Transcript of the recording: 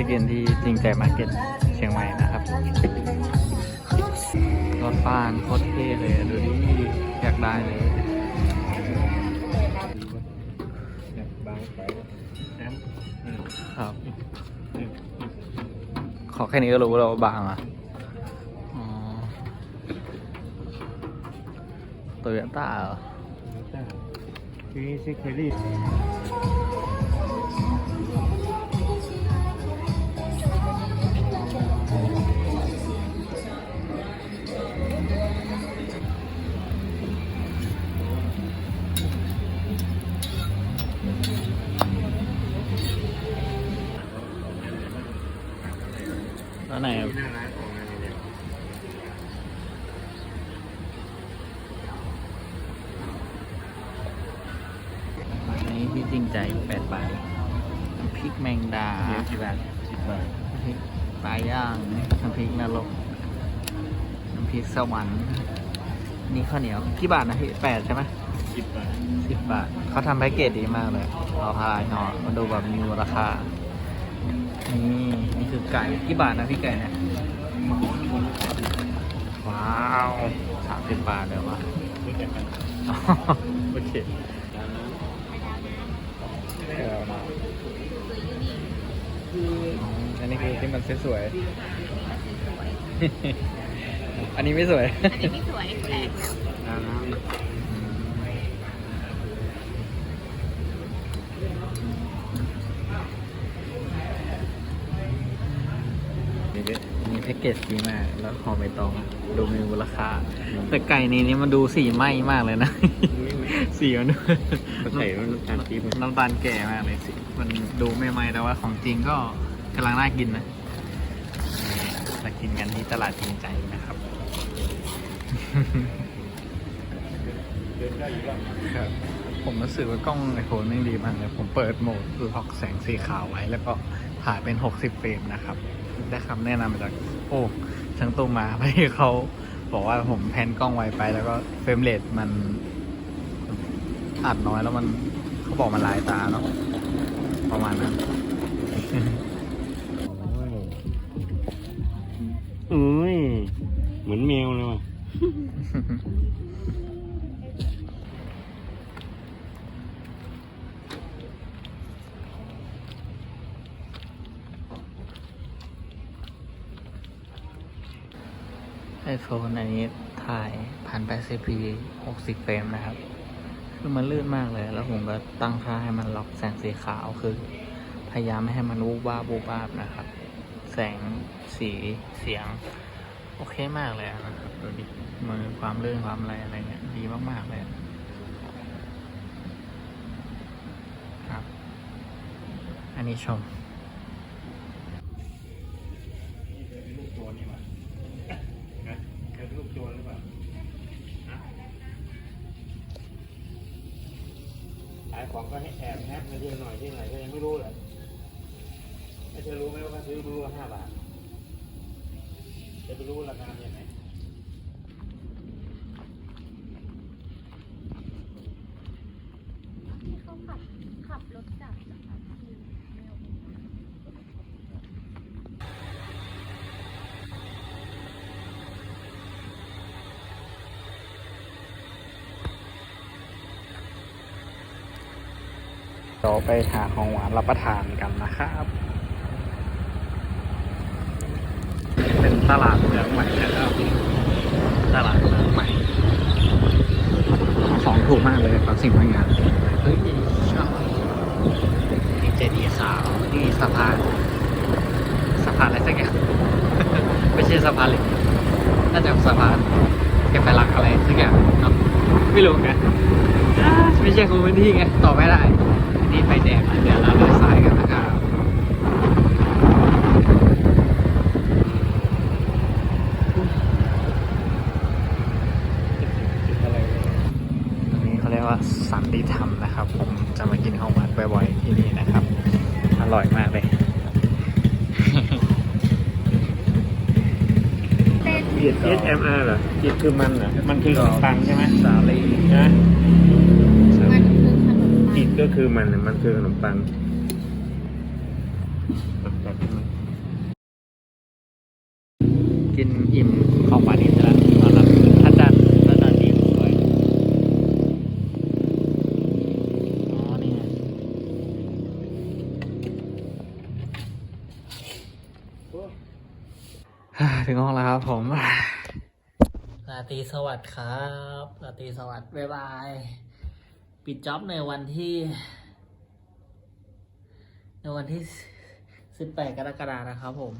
ช็คอินที่จริงใจมาร์เก็ตเชียงใหม่นะครับ รถฟ้านโคตรเท่เลยดูดิอยากได้เลยบางไปแอมครับ ขอแค่นี้ก็รู้แล้วว่าบางอะอ๋อโตโยต้าเหรอคือซิเคอรี่ แล้วไหนหน้าร้านของอะไรเนี่ยอันนี้ที่จริงใจแปดบาทน้ำพริกแมงดาเยอะกี่บาทสิบบาทน้ำพริกปลาย่างน้ำพริกนรกน้ำพริกสวรรค์นี่ข้าวเหนียวกี่บาทนะพี่แปดใช่ไหมสิบบาทสิบบาทเขาทำแพ็กเกจดีมากเลยเอาพายห่อมาดูแบบมีราคา นี่นี่คือไก่กี่บาทนะพี่ไก่เนี่ยว้าวสามสิบบาทเลยวะรู้จักกันโอเคร้านนั้นเอามาอันนี้คือที่มันสวยๆอันนี้ไม่สวย อันนี้ไม่สวยแปลก เกจดีมาก แล้วห่อใบตองดูมีมูลค่า แต่ไก่ในนี้มันดูสีไหม้มากเลยนะ สีมันดูเขาใส่น้ำตาลปี๊บน้ำตาลแก่มากเลยสิมันดูไม่ไหม้แต่ว่าของจริงก็กำลังน่ากินนะมากินกันที่ตลาดจริงใจนะครับเดินได้อยู่บ้างครับ ผมรู้สึกว่ากล้องไอโฟนไม่งดีมากเลย ผมเปิดโหมดล็อกแสงสีขาวไว้ แล้วก็ถ่ายเป็น 60 เฟรมนะครับ ได้คำแนะนำมาจาก โอ้ช่างตู้มาให้เขาบอกว่าผมแพนกล้องไวไป แล้วก็เฟรมเรทมันอัดน้อยแล้วมันเขาบอกมันลายตาเนาะประมาณนั้นเอ้ย เหมือนแมวเลยว่ะ ไอโฟนอันนี้ถ่ายพันแปดสิบพีหกสิบเฟรมนะครับ คือมันลื่นมากเลย แล้วผมก็ตั้งค่าให้มันล็อกแสงสีขาวคือ พยายามไม่ให้มันวูบวาบวูบวาบนะครับ แสงสีเสียง โอเคมากเลยนะครับดูดิมือความลื่นความอะไรอะไรเงี้ยดีมากๆเลยครับ อันนี้ชมลูกโจรนี่หว่าายของก็ให้แอบแฮกมาเยอะหน่อยที่ไหนก็ยังไม่รู้เลยให้เธอรู้ไหมว่าเขาซื้อรู้ว่าห้าบาทจะไปรู้ราคายังไงที่เขาขับขับรถจากสถานที่เร็ว เราไปหาของหวานรับประทานกันนะครับ เป็นตลาดเมืองใหม่นะครับ ตลาดเมืองใหม่ ของถูกมากเลยบางสิ่งบางอย่างเฮ้ยชอบนี่เจดีย์ขาวนี่สะพานสะพานอะไรสักอย่างไม่ใช่สะพานเหล็กน่าจะสะพานเก็บไปหลักอะไรสักอย่างเนาะไม่รู้ไงไม่ใช่คนพื้นที่ไงตอบไม่ได้ นี้ไฟแดงอะเดี๋ยวเราเลี้ยวซ้ายกันนะครับตรงนี้เขาเรียกว่าสันติธรรมนะครับ ผมจะมากินข้าวหวานบ่อยๆที่นี่นะครับ อร่อยมากเลยกิด SMR เหรอกิดคือมันเหรอมันคือขนมปังใช่ไหมสาลีนะ กินก็คือมันมันคือขนมปังกินอิ่มของหวานอิ่มแล้วนอนหลับระจัทร์นดีสวยอ๋อนี่ไถึงห้องแล้วครับผมลาตีสวัสดีครับลาตีสวัสดีบ๊ายบาย ปิดจ็อบในวันที่ ในวันที่ 18 กรกฎาคมนะครับผม